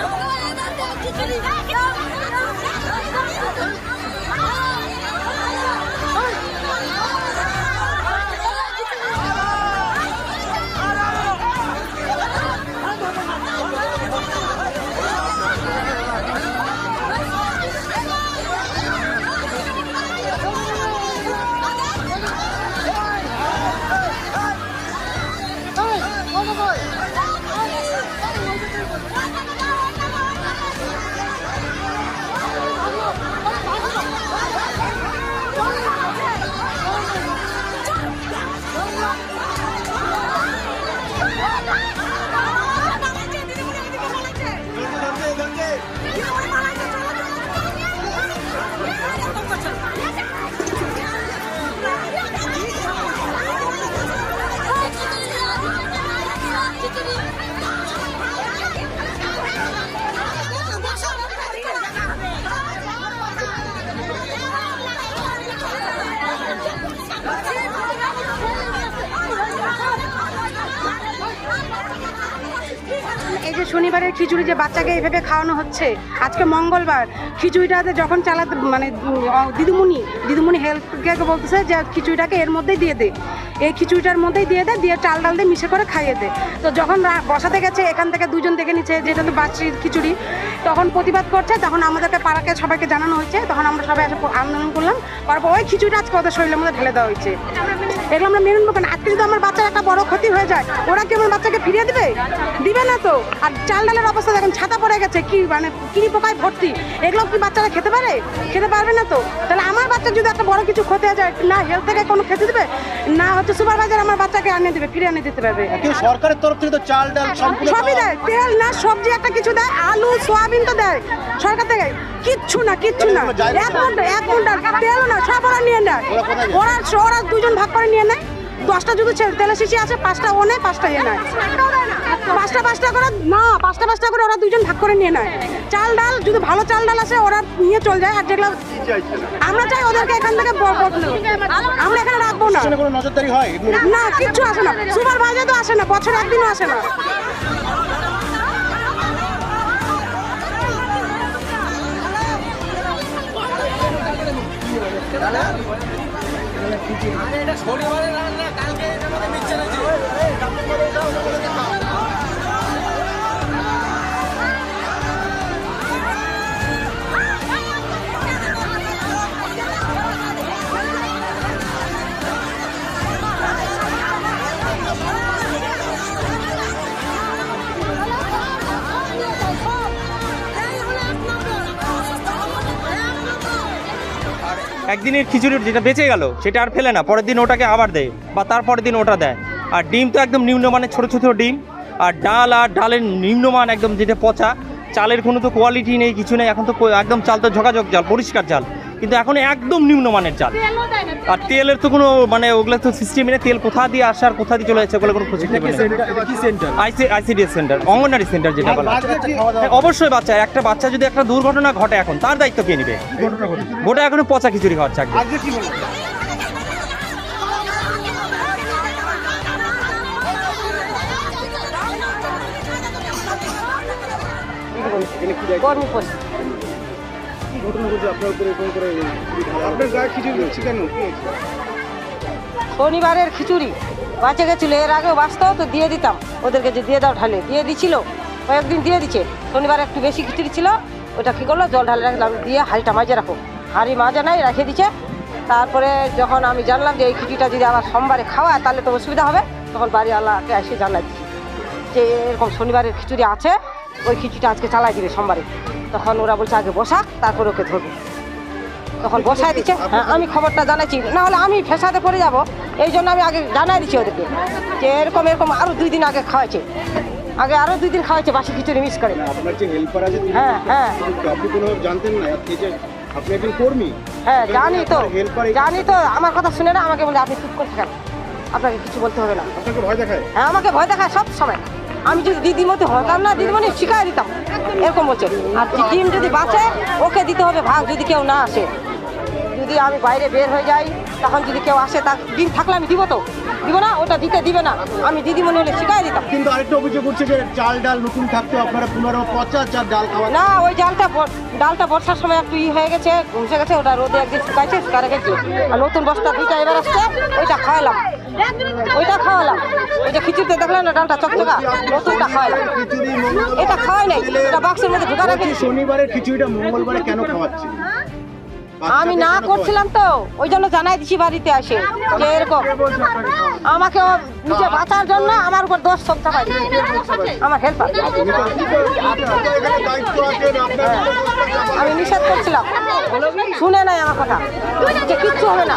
我要当掉，支持你！不，শনিবারের খিচুড়ি যে বাচ্চাকে এভাবে খাওয়ানো হচ্ছে, আজকে মঙ্গলবার। খিচুড়িটাতে যখন চালাতে মানে দিদিমণি দিদিমণি হেল্প কেয়ারকে বলতেছে যে খিচুড়িটাকে এর মধ্যেই দিয়ে দে। এই খিচুড়িটার মধ্যেই দিয়ে দে, দিয়ে চাল ডাল দিয়ে মিশে করে খাইয়ে দে। তো যখন বসাতে গেছে, এখান থেকে দুজন দেখে নিচ্ছে যেটা তো বাচ্চির খিচুড়ি। তখন প্রতিবাদ করছে, তখন আমাদেরকে পাড়াকে সবাইকে জানানো হয়েছে, তখন আমরা সবাই এসে আন্দোলন করলাম। তারপর ওই খিচুড়িটা আজকে ওদের শরীরের মধ্যে ঢেলে দেওয়া হয়েছে। এগুলো আমরা মেনে নেব কেন? আজকে যদি আমার বাচ্চার একটা বড় ক্ষতি হয়ে যায়, ওরা কি আমার বাচ্চাকে ফিরিয়ে দিবে? দিবে না তো। আর চাল ডালের অবস্থা দেখেন ছাতা পড়ে গেছে কি মানে কিনি পোকায় ভর্তি? এগুলো কি বাচ্চারা খেতে পারে? খেতে পারবে না তো। তাহলে আমার বাচ্চা যদি একটা বড় কিছু ক্ষতি হয়ে যায় না হেলথ থেকে কোনো খেতে দেবে? না হচ্ছে সুপারভাইজার আমার বাচ্চাকে আনিয়ে দেবে ফিরে এনে দিতে পারবে। সরকারের তরফ থেকে তো চাল ডাল সবই দেয় তেল না সবজি একটা কিছু দেয় আলু সোয়াবিন তো দেয়। সরকার থেকে কিচ্ছু না কিচ্ছু না। এক ঘণ্টা এক ঘণ্টা তেল না সব ওরা নিয়ে নেয়? ওরা ওরা দুজন ভাগ করে নিয়ে নেয়। দশটা যদি তেলের শিশি আছে পাঁচটা ও নেয় পাঁচটা এ নেয়। পাঁচটা পাঁচটা করে না পাঁচটা পাঁচটা করে ওরা দুজন ভাগ করে নিয়ে নেয়। চাল ডাল যদি ভালো চাল ডাল আছে ওরা নিয়ে চলে যায় আর যেগুলো আমরা চাই ওদেরকে এখান থেকে আমরা এখানে রাখব না। নজরদারি হয়? না কিচ্ছু আসে না। সুপার সুপারভাইজার তো আসে না বছর একদিনও আসে না। একদিনের খিচুড়ি যেটা বেঁচে গেল, সেটা আর ফেলে না। পরের দিন ওটাকে আবার দেয় বা তারপরের দিন ওটা দেয়। আর ডিম তো একদম নিম্নমানের, ছোটো ছোটো ডিম। আর ডাল আর ডালের নিম্নমান একদম যেটা পচা, চালের কোনো তো কোয়ালিটি নেই, কিছু নেই। এখন তো একদম চাল তো ঝকাঝক জাল পরিষ্কার চাল। কিন্তু এখন একদম নিম্নমানের চাল আর তেলের তো কোনো মানে ওগুলো তো সিস্টেম নেই। তেল কোথা দিয়ে আসে আর কোথা দিয়ে চলে যাচ্ছে ওগুলো কোনো IC ICDS centre anganwadi centre যেটা বলা। হয়। দাওয়া হ্যাঁ, অবশ্যই বাচ্চা একটা বাচ্চা যদি একটা দুর্ঘটনা ঘটে এখন তার দায়িত্ব কে নিবে? গোটা এখনও পচা খিচুড়ি খাওয়াচ্ছে একদম। আজকে কি বলব কি ঘটনা ঘটছে আপনার উপরে এরকম করে আপনার গায়ে খিচুড়ি দিচ্ছি কেন? শনিবারের খিচুড়ি। বাঁচে গেছিল এর আগেও বাঁচতো তো দিয়ে দিতাম। ওদেরকে যে দিয়ে দাও ঢালে দিয়ে দিছিল। কয়েকদিন দিয়ে দিচ্ছে শনিবার একটু বেশি খিচুড়ি ছিল ওটা কী করল? জল ঢালে রাখলাম দিয়ে হাঁড়িটা মাঝে রাখো। হাঁড়ি মাজে নাই রেখে দিচ্ছে তারপরে যখন আমি জানলাম যে এই খিচুড়িটা যদি আবার সোমবারে খাওয়া তাহলে তো অসুবিধা হবে। তখন বাড়িওয়ালাকে এসে জানাই দিচ্ছি যে এরকম শনিবারের খিচুড়ি আছে। ওই খিচুড়িটা আজকে চালাই দিবে সোমবারে। তখন ওরা বলছে আগে বসা তারপর ওকে ধরবে। তখন বসায় দিচ্ছে। হ্যাঁ আমি খবরটা জানাইছি। না হলে আমি ফেসাতে পড়ে যাব। এই জন্য আমি আগে জানাই দিচ্ছি ওদেরকে যে এরকম এরকম আরও দুই দিন আগে খাওয়াইছে। আগে আরও দুই দিন খাওয়াইছে বাসি খিচুড়ি মিস করে। হ্যাঁ হ্যাঁ। আপনি জানতেন না আপনি একজন কর্মী। হ্যাঁ জানি তো। জানি তো আমার কথা শুনে না আমাকে বলে আপনি চুপ করে থাকেন। আপনাকে কিছু বলতে হবে না। আপনাকে ভয় দেখায়? হ্যাঁ আমাকে ভয় দেখায় সব সময়। আমি যদি দিদিমতি হতাম না দিদিমণি শিখাই দিতাম। এরকম বলছে আর টিম যদি বাঁচে, ওকে দিতে হবে ভাগ যদি কেউ না আসে। যদি আমি বাইরে বের হয়ে যাই, তখন যদি কেউ আসে, তার ডিম থাকলে আমি দিব তো? দিব না ওটা দিতে দিবে না। আমি দিদিমণি হলে শিখাই দিতাম। কিন্তু আরেকটা অভিযোগ উঠছে যে চাল ডাল নতুন থাকতে আপনারা পুনরায় পচা চাল ডাল খাওয়া না ওই জালটা ডালটা বর্ষার সময় একটু ই হয়ে গেছে ঘুমসে গেছে ওটা রোদে একদিন শুকাইছে শুকা রেখেছি আর নতুন বস্তা দুইটা এবার আসছে ওইটা খাওয়ালাম। ওইটা খাওয়ালাম। ওই যে খিচুড়িতে দেখলেন না ডালটা চকচকা? নতুনটা খাওয়ালাম। এটা খাওয়াই নাই এটা বাক্সের মধ্যে ঢুকা রেখেছি শনিবারের খিচুড়িটা মঙ্গলবারে কেন খাওয়াচ্ছি আমি না করছিলাম তো ওই জন্য জানাই দিছি বাড়িতে আসে। যে এরকম? আমাকে ও নিজে বাঁচার জন্য আমার উপর দোষ সব চাপাই আমার হেল্পার আমি নিষেধ করছিলাম। শুনে নাই আমার কথা। যে কিচ্ছু হবে না।